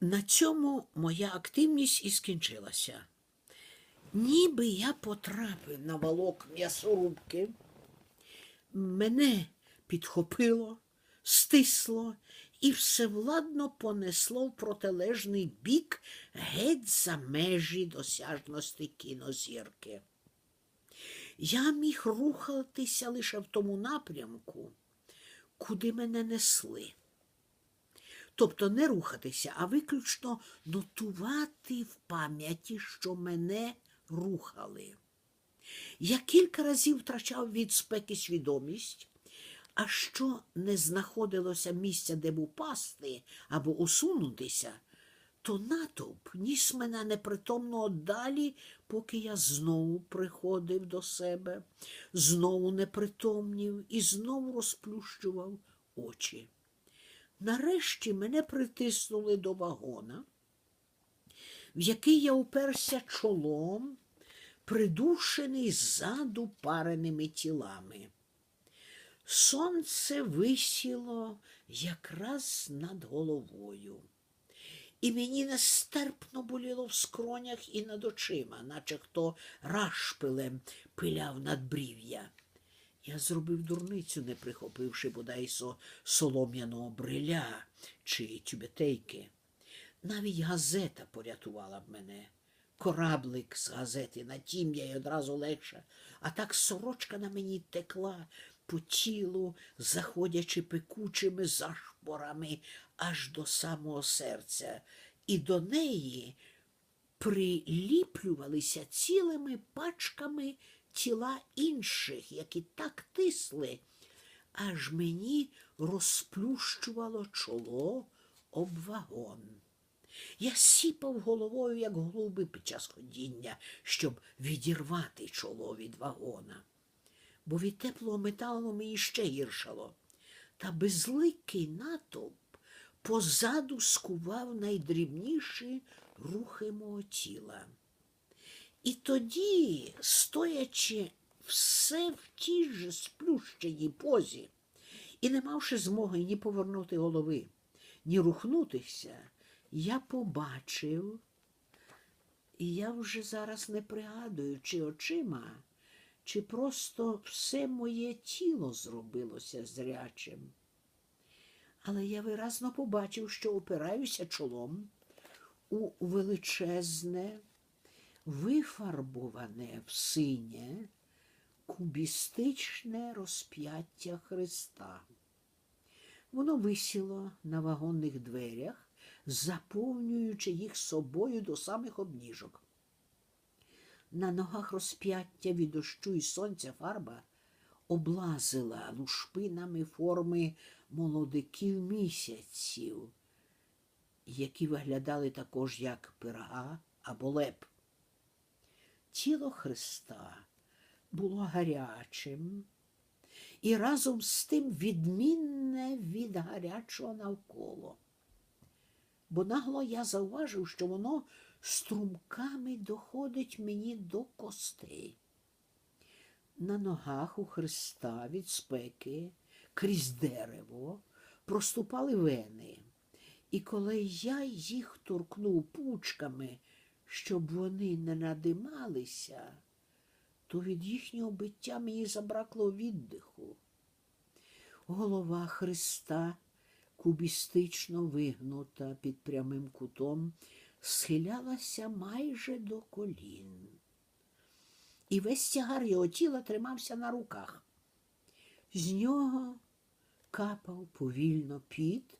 На цьому моя активність і скінчилася. Ніби я потрапив на валок м'ясорубки, мене підхопило, стисло і всевладно понесло в протилежний бік геть за межі досяжності кінозірки. Я міг рухатися лише в тому напрямку, куди мене несли. Тобто не рухатися, а виключно нотувати в пам'яті, що мене рухали. Я кілька разів втрачав від спеки свідомість, а що не знаходилося місця, де б упасти або усунутися, то натовп ніс мене непритомно далі, поки я знову приходив до себе, знову непритомнів і знову розплющував очі. Нарешті мене притиснули до вагона, в який я уперся чолом, придушений ззаду пареними тілами. Сонце висіло якраз над головою, і мені нестерпно боліло в скронях і над очима, наче хто рашпилем пиляв надбрів'я. Я зробив дурницю, не прихопивши бодай со солом'яного бриля чи тюбетейки. Навіть газета порятувала б мене. Кораблик з газети на тім'я й одразу легше, а так сорочка на мені текла по тілу, заходячи пекучими зашпорами аж до самого серця, і до неї приліплювалися цілими пачками тіла інших, які так тисли, аж мені розплющувало чоло об вагон. Я сіпав головою, як голуби під час ходіння, щоб відірвати чоло від вагона. Бо від теплого металу мені ще гіршало. Та безликий натовп позаду скував найдрібніші рухи мого тіла. І тоді, стоячи все в тій же сплющеній позі, і не мавши змоги ні повернути голови, ні рухнутися, я побачив, і я вже зараз не пригадую, чи очима, чи просто все моє тіло зробилося зрячим. Але я виразно побачив, що опираюся чолом у величезне, вифарбоване в синє, кубістичне розп'яття Христа. Воно висіло на вагонних дверях, заповнюючи їх собою до самих обніжок. На ногах розп'яття від дощу і сонця фарба облазила лушпинами форми молодиків місяців, які виглядали також як пирога або леп. Тіло Христа було гарячим і разом з тим відмінне від гарячого навколо. Бо нагло я зауважив, що воно струмками доходить мені до костей. На ногах у Христа від спеки крізь дерево проступали вени, і коли я їх торкнув пучками, щоб вони не надималися, то від їхнього биття мені забракло віддиху. Голова Христа, кубістично вигнута під прямим кутом, схилялася майже до колін. І весь тягар його тіла тримався на руках. З нього капав повільно піт,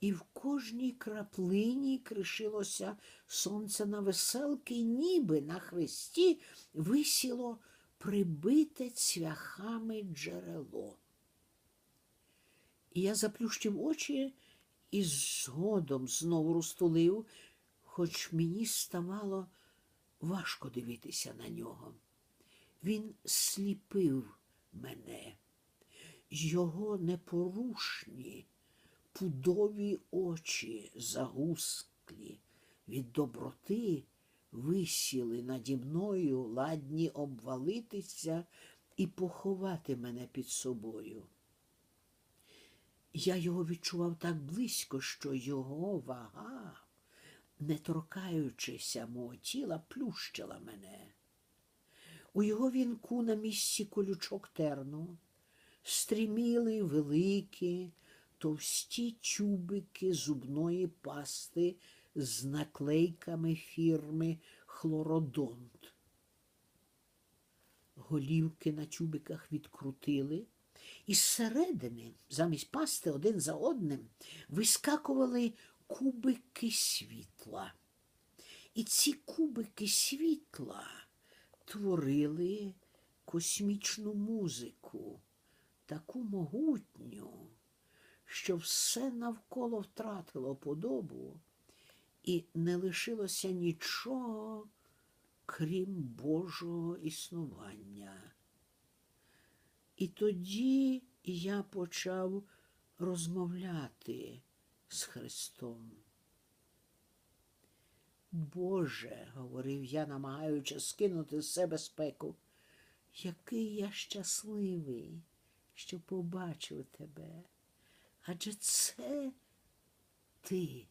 і в кожній краплині кришилося сонце на веселки, ніби на хресті висіло прибите цвяхами джерело. І я заплющив очі і згодом знову розтулив, хоч мені ставало важко дивитися на нього. Він сліпив мене, його непорушні, пудові очі загусклі від доброти висіли наді мною, ладні обвалитися і поховати мене під собою. Я його відчував так близько, що його вага не торкаючися мого тіла, плющила мене. У його вінку на місці колючок терну стріміли великі, товсті тюбики зубної пасти з наклейками фірми Хлородонт. Голівки на тюбиках відкрутили, і зсередини, замість пасти один за одним, вискакували кубики світла. І ці кубики світла творили космічну музику, таку могутню, що все навколо втратило подобу, і не лишилося нічого, крім Божого існування. І тоді я почав розмовляти з Христом. Боже, говорив я, намагаючи скинути з себе спеку, який я щасливий, що побачив тебе. Адже це ти.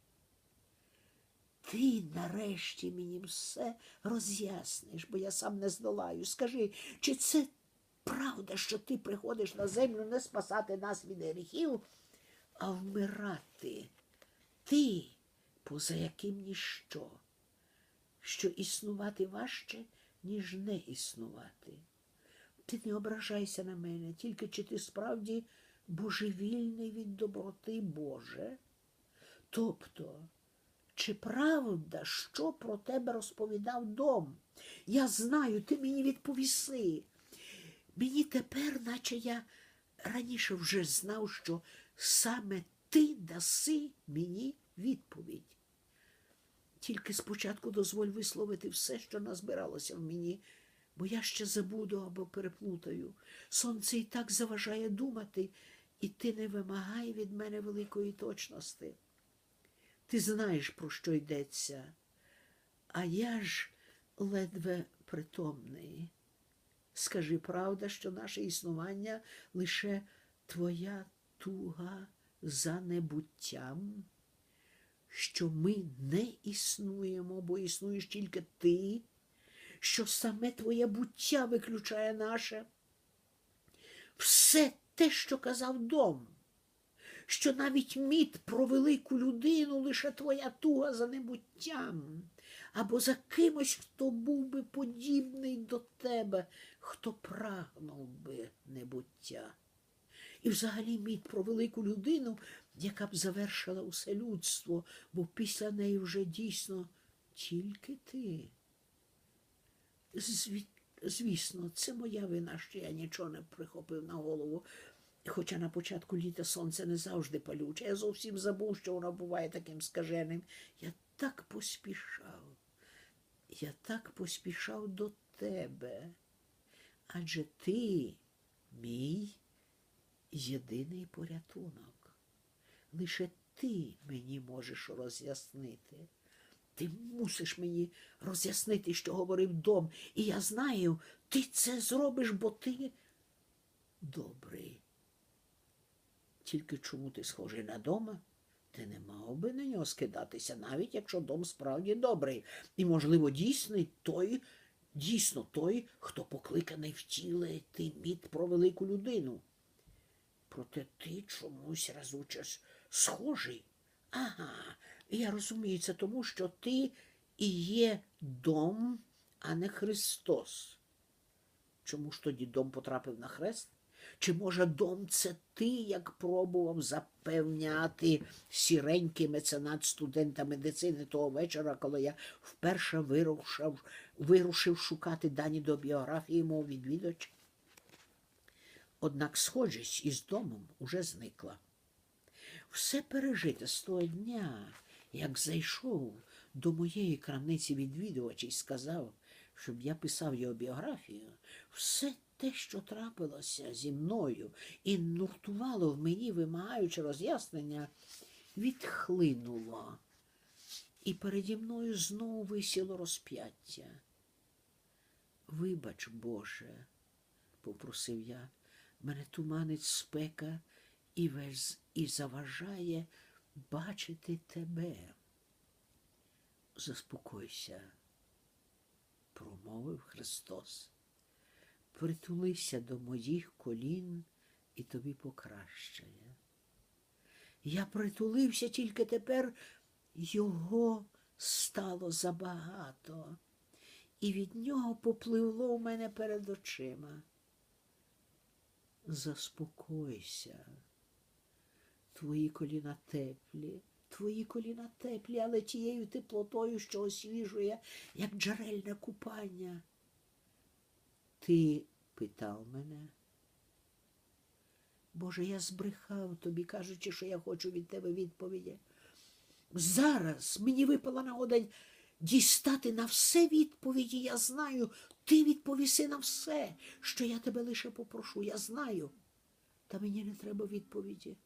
Ти нарешті мені все роз'ясниш, бо я сам не здолаю. Скажи, чи це правда, що ти приходиш на землю не спасати нас від гріхів, а вмирати? Ти, поза яким ніщо, що існувати важче, ніж не існувати. Ти не ображайся на мене, тільки чи ти справді божевільний від доброти Боже? Тобто, чи правда, що про тебе розповідав дом? Я знаю, ти мені відповіси. Мені тепер, наче я раніше вже знав, що саме ти даси мені відповідь. Тільки спочатку дозволь висловити все, що назбиралося в мені, бо я ще забуду або переплутаю. Сонце і так заважає думати, і ти не вимагай від мене великої точності. Ти знаєш, про що йдеться, а я ж ледве притомний. Скажи правда, що наше існування лише твоя туга за небуттям, що ми не існуємо, бо існуєш тільки ти, що саме твоє буття виключає наше. Все те, що казав дом, що навіть міт про велику людину лише твоя туга за небуттям, або за кимось, хто був би подібний до тебе, хто прагнув би небуття. І взагалі міт про велику людину, яка б завершила усе людство, бо після неї вже дійсно тільки ти. Зві... Звісно, це моя вина, що я нічого не прихопив на голову. Хоча на початку літа сонце не завжди палюче. Я зовсім забув, що воно буває таким скаженим. Я так поспішав. Я так поспішав до тебе. Адже ти мій єдиний порятунок. Лише ти мені можеш роз'яснити. Ти мусиш мені роз'яснити, що говорив дом, і я знаю, ти це зробиш, бо ти добрий. Тільки чому ти схожий на дома? Ти не мав би на нього скидатися, навіть якщо дом справді добрий. І, можливо, дійсний той, дійсно той, хто покликаний втілити міт про велику людину. Проте ти чомусь разуче схожий. Ага, я розумію це тому, що ти і є дом, а не Христос. Чому ж тоді дом потрапив на хрест? Чи, може, дом це ти, як пробував запевняти сіренький меценат студента медицини того вечора, коли я вперше вирушив, вирушив шукати дані до біографії мого відвідувача? Однак схожість із домом уже зникла. Все пережите з того дня, як зайшов до моєї крамниці відвідувач і сказав, щоб я писав його біографію, все те, що трапилося зі мною і нуртувало в мені, вимагаючи роз'яснення, відхлинуло. І переді мною знову висіло розп'яття. Вибач, Боже, попросив я, мене туманить спека і весь і заважає бачити тебе. Заспокойся, промовив Христос. Притулися до моїх колін, і тобі покращає. Я притулився, тільки тепер його стало забагато, і від нього попливло в мене перед очима. Заспокойся, твої коліна теплі, твої коліна теплі, але тією теплотою, що освіжує, як джерельне купання. Ти питав мене. Боже, я збрехав тобі, кажучи, що я хочу від тебе відповіді. Зараз мені випала нагода дістати на все відповіді. Я знаю, ти відповіси на все, що я тебе лише попрошу. Я знаю. Та мені не треба відповіді.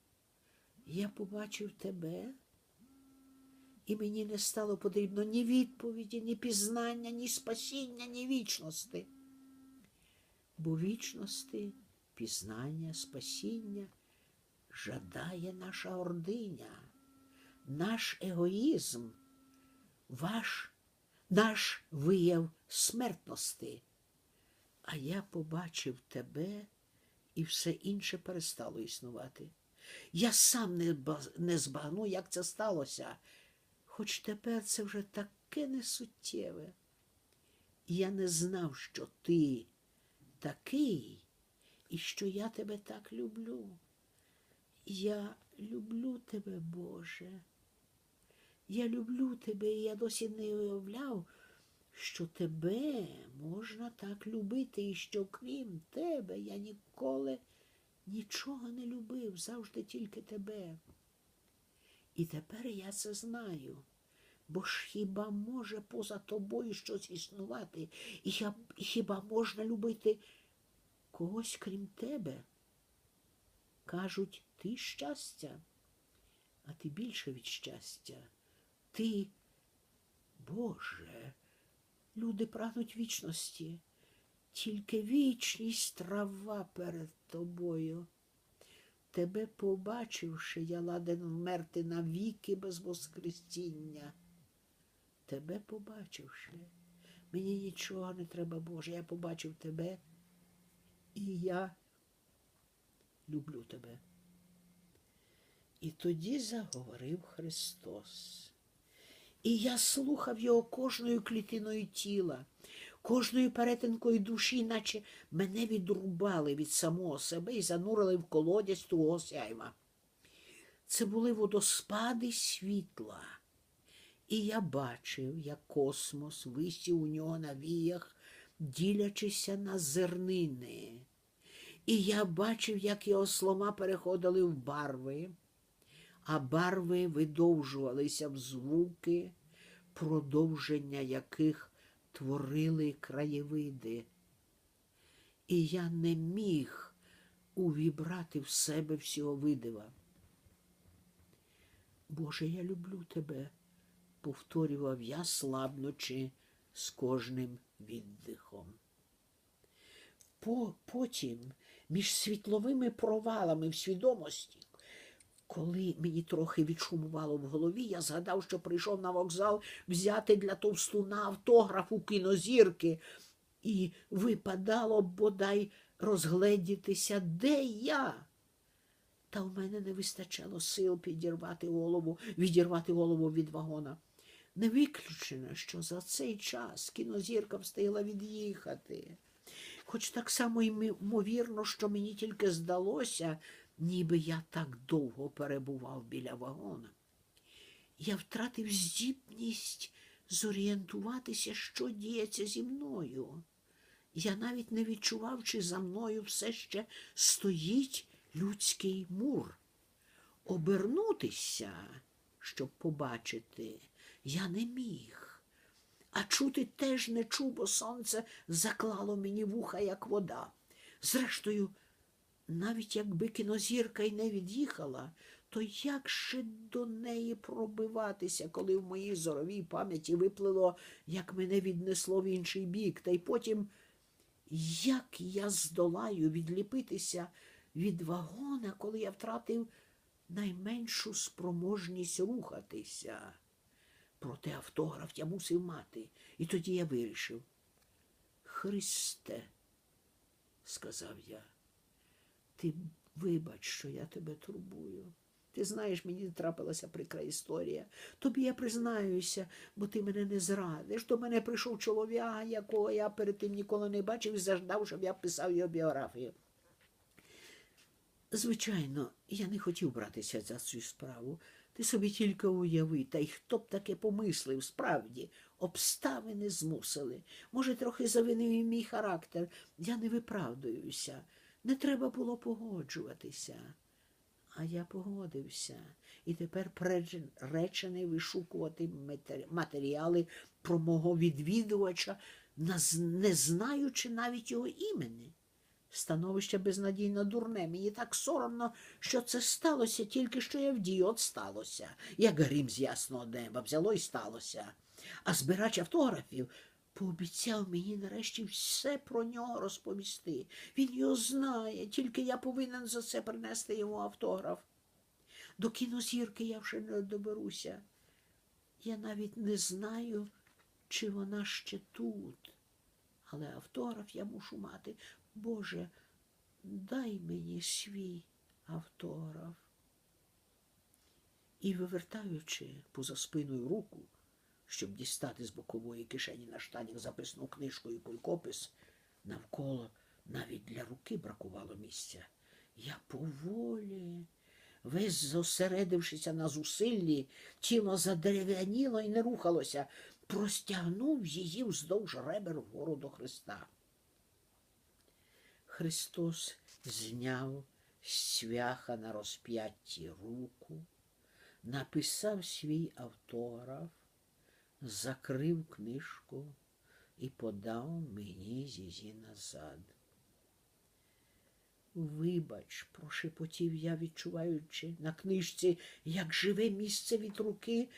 Я побачив тебе, і мені не стало потрібно ні відповіді, ні пізнання, ні спасіння, ні вічності. Бо вічності, пізнання, спасіння жадає наша ординя, наш егоїзм, ваш, наш вияв смертності. А я побачив тебе, і все інше перестало існувати. Я сам не, не збагну, як це сталося, хоч тепер це вже таке несуттєве. Я не знав, що ти такий, і що я тебе так люблю. Я люблю тебе, Боже. Я люблю тебе, і я досі не уявляв, що тебе можна так любити, і що крім тебе я ніколи нічого не любив, завжди тільки тебе. І тепер я це знаю. Бо ж хіба може поза тобою щось існувати, і хіба можна любити когось крім тебе? Кажуть, ти щастя, а ти більше від щастя. Ти, Боже, люди прагнуть вічності, тільки вічність трава перед тобою. Тебе побачивши, я ладен вмерти навіки без воскресіння. Тебе побачивши, мені нічого не треба, Боже, я побачив тебе, і я люблю тебе. І тоді заговорив Христос. І я слухав його кожною клітиною тіла, кожною перетинкою душі, наче мене відрубали від самого себе і занурили в колодязь того сяйва. Це були водоспади світла. І я бачив, як космос висів у нього на віях, ділячися на зернини. І я бачив, як його слома переходили в барви, а барви видовжувалися в звуки, продовження яких творили краєвиди. І я не міг увібрати в себе всього видива. Боже, я люблю тебе, повторював я, слабнучи з кожним віддихом. По, потім, між світловими провалами в свідомості, коли мені трохи відшумувало в голові, я згадав, що прийшов на вокзал взяти для товстуна автограф у кінозірки, і випадало б бодай розгледітися, де я. Та в мене не вистачало сил підірвати голову, відірвати голову від вагона. Не виключено, що за цей час кінозірка встигла від'їхати. Хоч так само ймовірно, що мені тільки здалося, ніби я так довго перебував біля вагона. Я втратив здібність зорієнтуватися, що діється зі мною. Я навіть не відчував, чи за мною все ще стоїть людський мур. Обернутися, щоб побачити, я не міг. А чути теж не чув, бо сонце заклало мені вуха, як вода. Зрештою, навіть якби кінозірка й не від'їхала, то як ще до неї пробиватися, коли в моїй зоровій пам'яті виплило, як мене віднесло в інший бік, та й потім, як я здолаю відліпитися від вагона, коли я втратив найменшу спроможність рухатися. Проте автограф я мусив мати. І тоді я вирішив. Христе, сказав я, ти вибач, що я тебе турбую. Ти знаєш, мені трапилася прикра історія. Тобі я признаюся, бо ти мене не зрадиш. До мене прийшов чолов'яга, якого я перед тим ніколи не бачив і заждав, щоб я писав його біографію. Звичайно, я не хотів братися за цю справу. Ти собі тільки уяви, та й хто б таке помислив, справді, обставини змусили. Може, трохи завинив і мій характер. Я не виправдуюся. Не треба було погоджуватися. А я погодився і тепер приречений вишукувати матеріали про мого відвідувача, не знаючи навіть його імені. Становище безнадійно дурне. Мені так соромно, що це сталося, тільки що я вдію, от сталося. Як грім з ясного неба взяло і сталося. А збирач автографів пообіцяв мені нарешті все про нього розповісти. Він його знає, тільки я повинен за це принести йому автограф. До кінозірки я вже не доберуся. Я навіть не знаю, чи вона ще тут. Але автограф я мушу мати. Боже, дай мені свій автограф. І вивертаючи поза спиною руку, щоб дістати з бокової кишені на штанях записну книжку і кулькопис, навколо навіть для руки бракувало місця. Я поволі, весь зосередившися на зусиллі, тіло задерев'яніло і не рухалося, простягнув її вздовж ребер вгору до Христа. Христос зняв з цвяха на розп'ятті руку, написав свій автограф, закрив книжку і подав мені зізі назад. Вибач, прошепотів я, відчуваючи на книжці, як живе місце від руки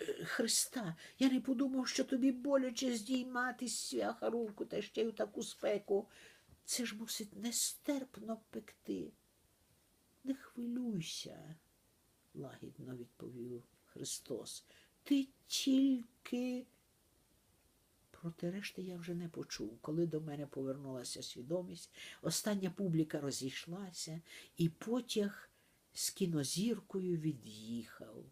е, Христа. Я не подумав, що тобі боляче здіймати з свяха руку та ще й у таку спеку. Це ж мусить нестерпно пекти. Не хвилюйся, лагідно відповів Христос. Ти тільки. Проте решти я вже не почув. Коли до мене повернулася свідомість, остання публіка розійшлася, і потяг з кінозіркою від'їхав.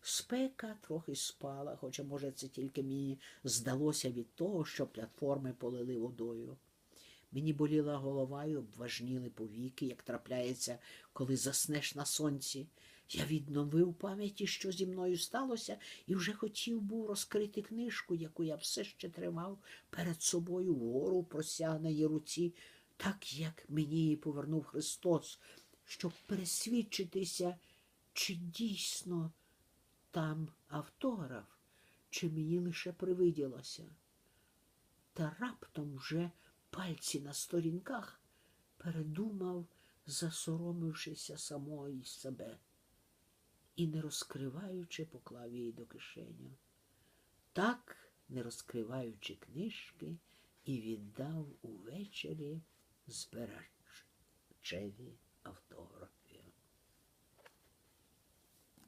Спека трохи спала, хоча, може, це тільки мені здалося від того, що платформи полили водою. Мені боліла голова і обважніли повіки, як трапляється, коли заснеш на сонці. Я відновив пам'яті, що зі мною сталося, і вже хотів був розкрити книжку, яку я все ще тримав перед собою вгору в просягненій руці, так як мені її повернув Христос, щоб пересвідчитися, чи дійсно там автограф, чи мені лише привиділося. Та раптом вже пальці на сторінках передумав, засоромившися самої себе і, не розкриваючи, поклав її до кишеню. Так, не розкриваючи книжки, і віддав увечері збирачеві автограф.